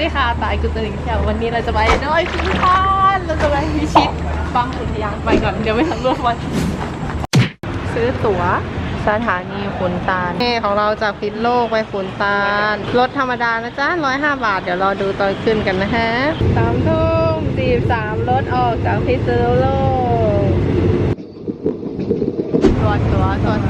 ดีค่ะ ตายกุตลิงเที่ยววันนี้เราจะไปดอยคุณทานเราจะไปพิชิตบางอุทยานไปก่อน เดี๋ยวไม่ทันรวมวัน ซื้อตั๋วสถานีขุนตาลนี่ของเราจากพิษโลกไปขุนตาล รถธรรมดานะจ๊ะร้อยห้าบาท เดี๋ยวรอดูตอนขึ้นกันนะฮะสามทุ่มสี่สามรถออกจากพิษโลกตัวตัวตัวตั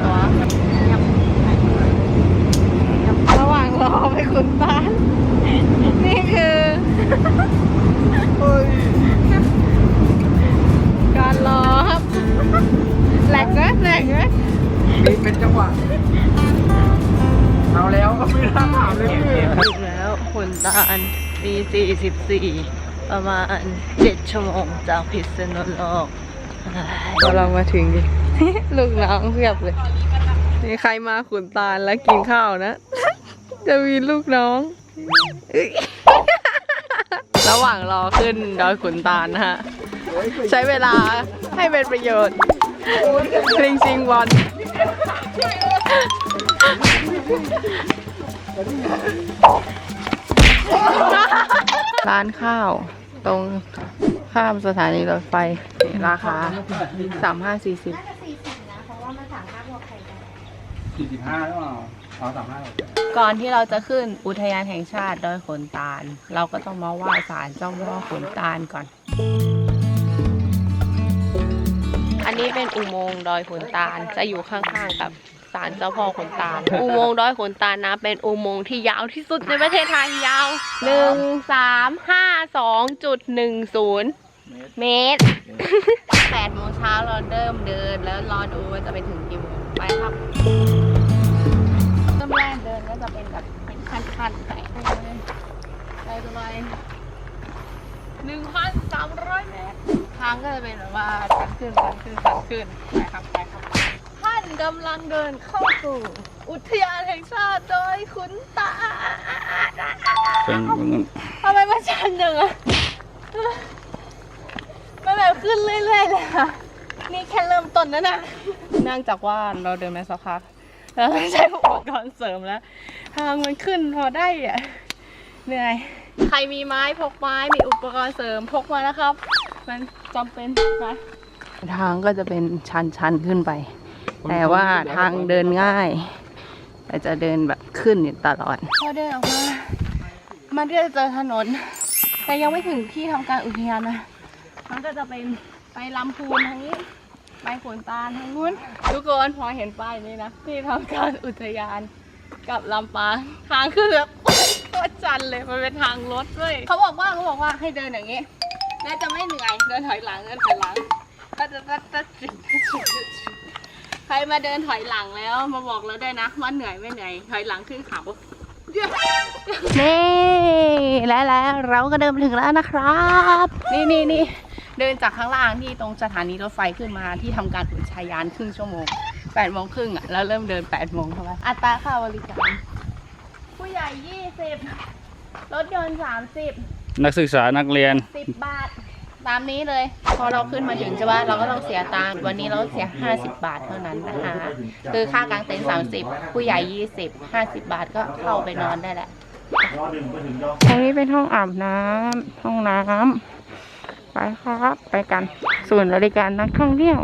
วร ตาลปี44 ประมาณ 7 ชั่วโมงจากพิษณุโลกเราลองมาถึงดิลูกน้องเพียบเลยมีใครมาขุนตาลแล้วกินข้าวนะ จะมีลูกน้อง ระหว่างรอขึ้นดอยขุนตาลนะฮะ ใช้เวลาให้เป็นประโยชน์ริงซิงวัน ร้านข้าว ตรงข้ามสถานีรถไฟนี่ราคาสามห้าสี่สิบสี่สิบห้าหรือเปล่าเอาสามห้าก่อนที่เราจะขึ้นอุทยานแห่งชาติดอยขนตาล เราก็ต้องมาไหว้ศาลเจ้าพ่อขนตาลก่อน อันนี้เป็นอุโมงค์ดอยขนตาลจะอยู่ข้างๆกับ ศาลเจ้าพ่อขนตาล อุโมงค์ดอยขนตาลนะเป็นอุโมงค์ที่ยาวที่สุดในประเทศไทยยาวหนึ่งสามห้าสองจุดหนึ่งศูนย์เมตรแปดโมงเช้าเราเริ่มเดินแล้วรอดูว่าจะไปถึงกี่โมงไปครับเริ่มแรกเดินก็จะเป็นแบบเป็นขั้นๆไปไปเลยไปไปหนึ่งพันสามร้อยเมตรทางก็จะเป็นแบบว่าชันขึ้นชันขึ้นชันขึ้นไปครับไปครับท่าน กำลังเดินเข้าสู่ อุทยานแห่งชาติโดยขุนตาเป็นทำไมมันชันจังอะมันแบบขึ้นเรื่อยๆเลยอะนี่แค่เริ่มต้นนะนะเนื่องจากว่าเราเดินมาสักพักแล้วใช้อุปกรณ์เสริมแล้ว ทางมันขึ้นพอได้อะเหนื่อย ใครมีไม้พกไม้มีอุปกรณ์เสริมพกมานะครับ มันจำเป็นนะทางก็จะเป็นชันๆขึ้นไป แต่ว่าทางเดินง่ายแต่จะเดินแบบขึ้นอยู่ตลอด พอเดินออกมา มันก็จะเจอถนน แต่ยังไม่ถึงที่ทำการอุทยานนะ มันก็จะเป็นไปลำพูนทางนี้ ไปขนตาลทางนู้น ทุกคนพอเห็นป้ายนี้นะ ที่ทำการอุทยานกับลำปางทางคือแบบโคตรจันเลยมันเป็นทางรถด้วยเขาบอกว่าเขาบอกว่าให้เดินอย่างนี้ แล้วจะไม่เหนื่อยเดินถอยหลังเดินถอยหลังตัดตัดตัดตัดจิดจิดจิดใครมาเดินถอยหลังแล้วมาบอกเราด้วยนะว่าเหนื่อยไม่เหนื่อยถอยหลังขึ้นเขานี่และแล้วเราก็เดินมาถึงแล้วนะครับ นี่นี่นี่เดินจากข้างล่างที่ตรงสถานีรถไฟขึ้นมาที่ทำการอุทยานครึ่งชั่วโมงแปดโมงครึ่งอะแล้วเริ่มเดินแปดโมงเข้าไปอัตราค่าบริการผู้ใหญ่ยี่สิบรถยนต์สามสิบนักศึกษานักเรียนสิบบาท ตามนี้เลย พอเราขึ้นมาถึงใช่ป่ะเราก็ต้องเสียตังค์วันนี้เราเสีย 50 บาทเท่านั้นนะคะคือค่ากางเต็นท์30 ผู้ใหญ่ 20 50 บาทก็เข้าไปนอนได้แหละตรงนี้เป็นห้องอาบน้ำห้องน้ำไปครับไปกันส่วนย์บริการนักท่องเที่ยว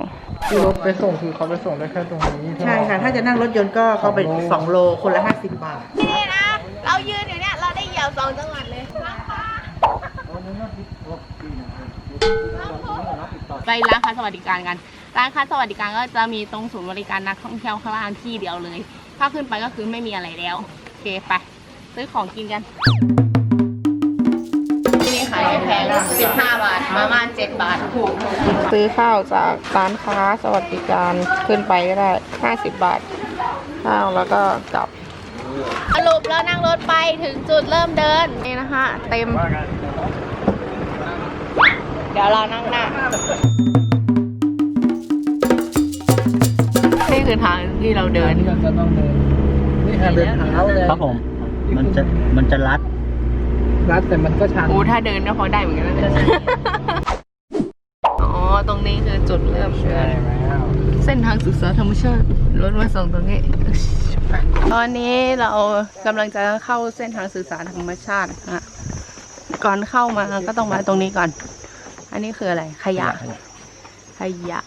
ที่รถไปส่งคือเขาไปส่งได้แค่ตรงนี้ใช่ค่ะ ถ้าจะนั่งรถยนต์ก็เขาไป2โลคนละ50บาทนี่นะ เรายืนอยู่เนี่ย เราได้เหยียบสองจังหวัดเลย ไปร้านค้าสวัสดิการกัน ร้านค้าสวัสดิการก็จะมีตรงศูนย์บริการนักท่องเที่ยวข้างล่างที่เดียวเลย ถ้าขึ้นไปก็คือไม่มีอะไรแล้ว โอเคไป ซื้อของกินกัน ที่นี่ขายไม่แพง15 บาท มาม่า7บาท ถูกซื้อข้าวจากร้านค้าสวัสดิการขึ้นไปก็ได้ 50 บาท ข้าวแล้วก็กลับสรุปแล้วนั่งรถไปถึงจุดเริ่มเดินนี่นะคะ เต็ม ดี๋ยวเรานั่งหน้านี่คือทางที่เราเดิน ที่เราจะต้องเดิน นี่ทางเดินเท้าเลยครับผม มันจะมันจะรัด รัดแต่มันก็ชัน โอ้ถ้าเดินก็พอได้เหมือนกันนะเนี่ยอ๋อ ตรงนี้คือจุดเริ่มเดิใช่นแล้วเส้นทางศึกษาธรรมชาติรถมาส่งตรงนี้ ตอนนี้เรากำลังจะเข้าเส้นทางสื่อสารธรรมชาตินะฮะก่อนเข้ามาก็ต้องมาตรงนี้ก่อน อันนี้คืออะไร ขยะ ขยะ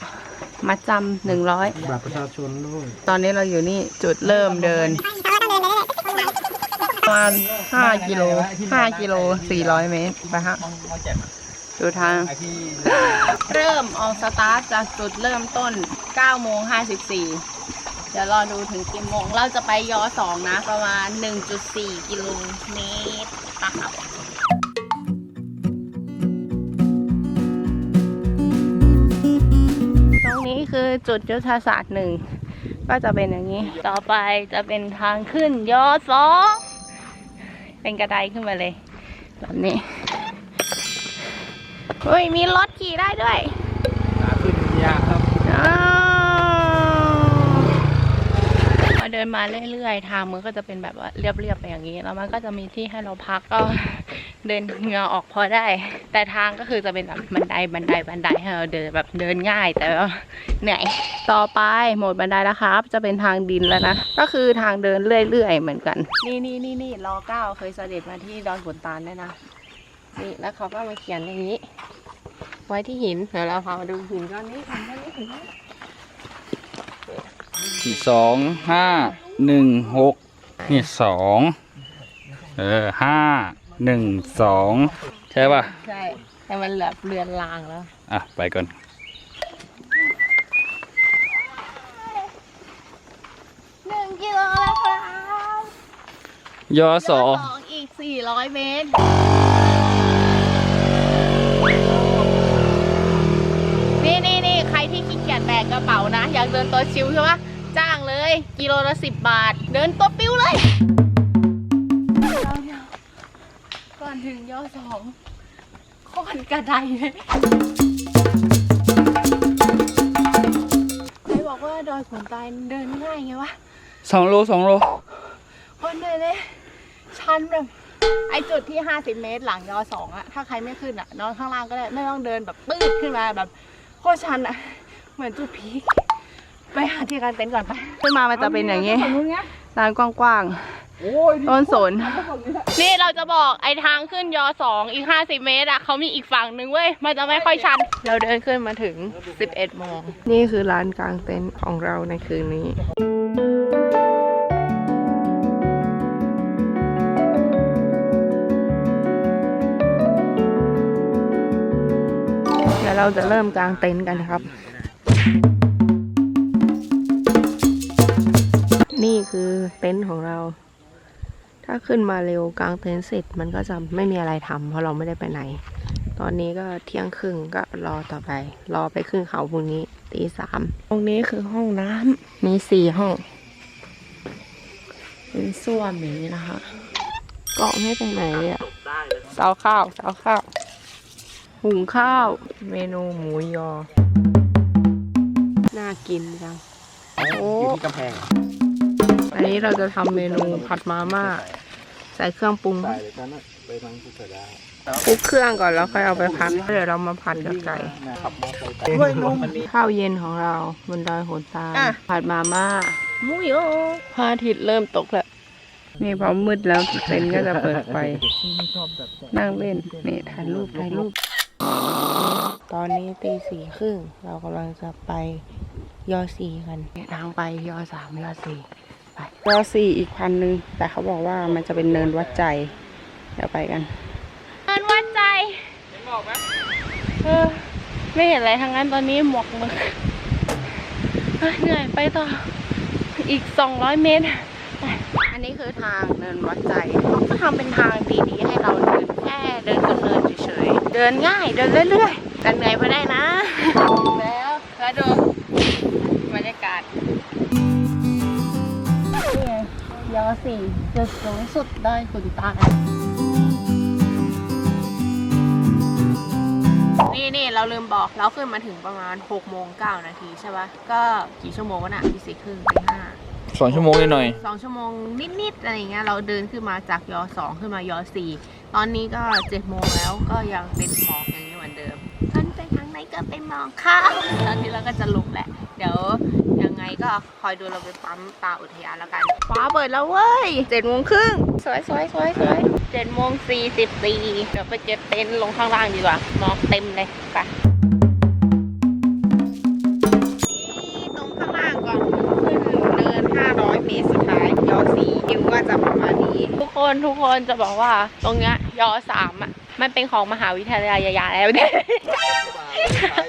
มัดจำหนึ่งร้อยบัตรประชาชนด้วย ตอนนี้เราอยู่นี่จุดเริ่มเดินประมาณห้ากิโลห้ากิโลสี่ร้อยเมตรไปฮะดูทาง เริ่มออกสตาร์ทจากจุดเริ่มต้น9โมง54 เดี๋ยวรอดูถึงกี่โมง เราจะไปยอสองนะประมาณ 1.4 กิโลเมตรนะครับ นี้คือจุดยุทธศาสตร์หนึ่งก็จะเป็นอย่างนี้ ต่อไปจะเป็นทางขึ้นยอสองเป็นกระไดขึ้นมาเลยแบบนี้เฮ้ยมีรถขี่ได้ด้วยขึ้นยากครับอ้าวพอเดินมาเรื่อยๆ ทางมันก็จะเป็นแบบว่าเรียบๆไปอย่างนี้ แล้วมันก็จะมีที่ให้เราพักก็ เดินเหงื่อออกพอได้ แต่ทางก็คือจะเป็นแบบบันไดบันไดบันไดให้เราเดินแบบเดินง่ายแต่ว่าเหนื่อยต่อไปโหมดบันไดแล้วครับ จะเป็นทางดินแล้วนะ ก็คือทางเดินเรื่อยๆเหมือนกัน นี่นี่นี่นี่รอเก้าเคยเสด็จมาที่ดอนขุนตาลด้วยนะนี่แล้วเขาก็มาเขียนอย่างนี้ ไว้ที่หินเดี๋ยวเราพามาดูหินก้อนนี้หินก้อนนี้หินก้อนนี้สองห้าหนึ่งหกนี่สองเออห้า หนึ่งสองใช่ป่ะ ใช่แต่มันแบบเรือนรางแล้วอะ ไปก่อน หนึ่งกิโลแล้วครับยอสอสองอีกสี่ร้อยเมตร นี่นี่นี่ใครที่ขี้เกียจแบกกระเป๋านะ อยากเดินตัวชิวใช่ปะจ้างเลย กิโลละสิบบาท เดินตัวปิ้วเลย ยอสองโคอนกระไดเลยใครบอกว่าดอยขุนตาลเดินง่ายไงวะสองโลสองโลคนเลยเลยชันแบบไอจุดที่ 50 เมตรหลังยอสองอะถ้าใครไม่ขึ้นอะนอนข้างล่างก็ได้ไม่ต้องเดินแบบปื้ดขึ้นมาแบบโคตรชันอะเหมือนจุดพีคไปหาที่กางเต็นท์ก่อนไปขึ้นมามันจะเป็นอย่างนี้ลานกว้างๆ ต้นสน นี่เราจะบอกไอทางขึ้นยอสองอีก50เมตรอะเขามีอีกฝั่งหนึ่งเว้ย มันจะไม่ค่อยชัน เราเดินขึ้นมาถึง11โมง นี่คือร้านกลางเต็นท์ของเราในคืนนี้เดี๋ยวเราจะเริ่มกางเต็นท์กันครับ นี่คือเต็นท์ของเรา ถ้าขึ้นมาเร็วกางเต็นท์เสร็จมันก็จะไม่มีอะไรทำเพราะเราไม่ได้ไปไหน ตอนนี้ก็เที่ยงครึ่งก็รอต่อไป รอไปขึ้นเขาพรุ่งนี้ตีสามตรงนี้คือห้องน้ำมีสี่ห้องเป็นส้วมอย่างนี้นะคะเกาะไม่ไปไหนเลยอะเสาข้าวเสาข้าวหุงข้าว เมนูหมูยอ น่ากินจังโอ้อยู่ที่กำแพง อันนี้เราจะทำเมนูผัดมาม่าใส่เครื่องปรุงไปเลยกันนะไปทางภูเก็ตได้คลุกเครื่องก่อนแล้วค่อยเอาไปผัดเดี๋ยวเรามาผัดกับไก่ขับมอเตอร์ไซค์ด้วยนมข้าวเย็นของเราบนดอยโหนตาลอะ ผัดมาม่าหมูยอพระอาทิตย์เริ่มตกแล้ว นี่พอมืดแล้วเต็นท์ก็จะเปิดไฟ นั่งเล่น นี่ถ่ายรูปถ่ายรูป ตอนนี้ตีสี่ครึ่งเรากำลังจะไปยอสี่กันเนี่ยทางไปยอสามยอสี่ ไปยอสี่อีกพันหนึ่งแต่เขาบอกว่ามันจะเป็นเนินวัดใจ เดี๋ยวไปกัน เนินวัดใจเออไม่เห็นอะไรทั้งนั้นตอนนี้หมอกมึกเฮ้ยเหนื่อยไปต่ออีก 200 เมตรไปอันนี้คือทางเดินวัดใจก็ทำเป็นทางดีๆให้เราเดินแค่เดินขึ้นเนินเฉยๆ เดินง่ายเดินเรื่อยๆ แต่เหนื่อยไปได้นะ แล้วแล้วดูบรรยากาศนี่ไง ยอสี่จุดสูงสุดดอยขุนตาลนี่นี่เราลืมบอกเราขึ้นมาถึงประมาณ6โมง9นาทีใช่ปะก็กี่ชั่วโมงวะน่ะที่สี่ครึ่งตีห้าสองชั่วโมงหน่อยสองชั่วโมงนิดๆอะไรอย่างเงี้ยเราเดินขึ้นมาจากยอสองขึ้นมายอสี่ตอนนี้ก็เจ็ดโมงแล้วก็ยังเป็นหมอกอย่างนี้เหมือนเดิมท่านไปทางไหนก็ไปมองข้าวตอนนี้เราก็จะลุกแหละ เดี๋ยวยัง ไงไงก็คอยดูเราไปปั๊มตาอุทยานแล้วกันฟ้าเปิดแล้วเว้ยเจ็ดโมงครึ่งสวยสวยสวยสวยเจ็ดโมงสี่สิบสี่เดี๋ยวไปเก็บเต็นท์ลงข้างล่างดีกว่าหมอกเต็มเลยไปนี่ตรงข้างล่างก่อนขึ้นเนิน500เมตรสุดท้ายยอสีคิวก็จะประมาณนี้ ทุกคนทุกคนจะบอกว่าตรงเนี้ยยอสามอะมันเป็นของมหาวิทยาลัยยาแล้วเนี่ยไอ้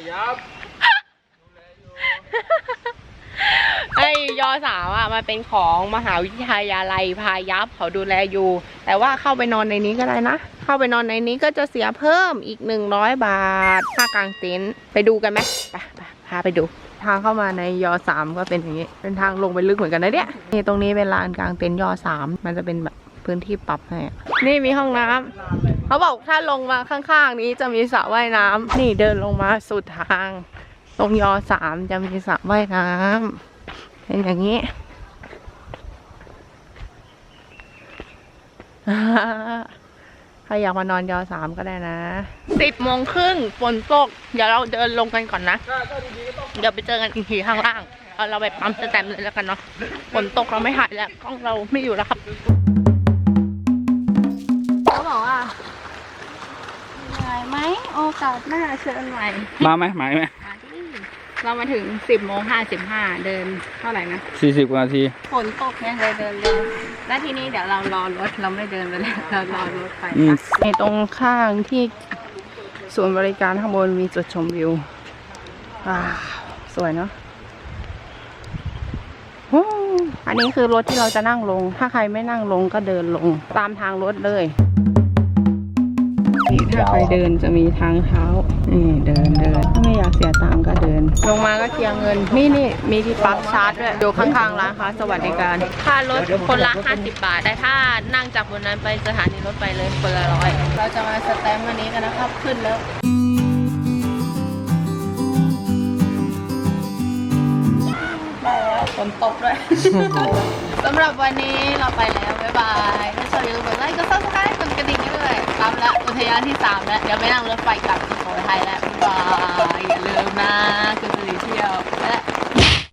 ยอสามอะมันเป็นของมหาวิทยาลัยพายัพเขาดูแลอยู่ แต่ว่าเข้าไปนอนในนี้ก็ได้นะ เข้าไปนอนในนี้ก็จะเสียเพิ่มอีกหนึ่งร้อยบาทค่ากางเต็นท์ไปดูกันไหมไปพาไปดู ทางเข้ามาในยอสามก็เป็นอย่างนี้ เป็นทางลงไปลึกเหมือนกันนะเนี่ยนี่ตรงนี้เป็นลานกลางเต็นท์ยอสามมันจะเป็นแบบพื้นที่ปรับให้นี่มีห้องน้ำเขาบอกถ้าลงมาข้างๆ นี้จะมีสระว่ายน้ำนี่เดินลงมาสุดทาง ตรงยอสามจะมีสระว่ายน้ำ เป็นอย่างนี้ใครอยากมานอนยอสามก็ได้นะสิบโมงครึ่งฝนตก เดี๋ยวเราเดินลงกันก่อนนะ เดี๋ยวไปเจอกันอีกทีข้างล่าง เอาเราไปปั๊มสแตมป์เลยแล้วกันเนาะ ฝนตกเราไม่หายแล้วกล้องเราไม่อยู่แล้วครับเขาบอกว่าเหนื่อยไหมโอกาสหน้าเชิญใหม่ มาไหมหมายไหมมาดิ เรามาถึงสิบโมงห้าสิบห้าเดินเท่าไหร่นะสี่สิบกว่านาทีฝนตกเนี่ยเลยเดินเร็วแล้วทีนี้เดี๋ยวเรารอรถเราไม่เดินไปแล้วเรารอรถไปอืมในตรงข้างที่ศูนย์บริการข้างบนมีจุดชมวิวอ่าสวยเนาะโอ้อันนี้คือรถที่เราจะนั่งลง ถ้าใครไม่นั่งลงก็เดินลง ตามทางรถเลย นี่ถ้าใครเดินจะมีทางเท้านี่เดินเดินถ้าไม่อยากเสียตังค์ก็เดิน ลงมาก็เคลียร์เงินนี่นี่มีที่ปั๊มชาร์จด้วยอยู่ข้างๆร้านค้าสวัสดิการ ค่ารถคนละ 50 บาท แต่ถ้านั่งจากบนนั้นไปสถานีรถไฟเลยคนละร้อยเราจะมาสแตมป์อันนี้กันนะครับขึ้นแล้วได้แล้วฝนตกด้วย สำหรับวันนี้เราไปแล้ว บ๊ายบายถ้าชอบอย่าลืมกดไลค์กดซับสไครต์กดก ระดิ่งให้ด้วยตามแล้วอุทยานที่3แล้วเดี๋ยวไปนั่งรถไฟกลับสุโขทัยแล้วบ๊ายบายอย่าลืมนะคือสิริเที่ยวและ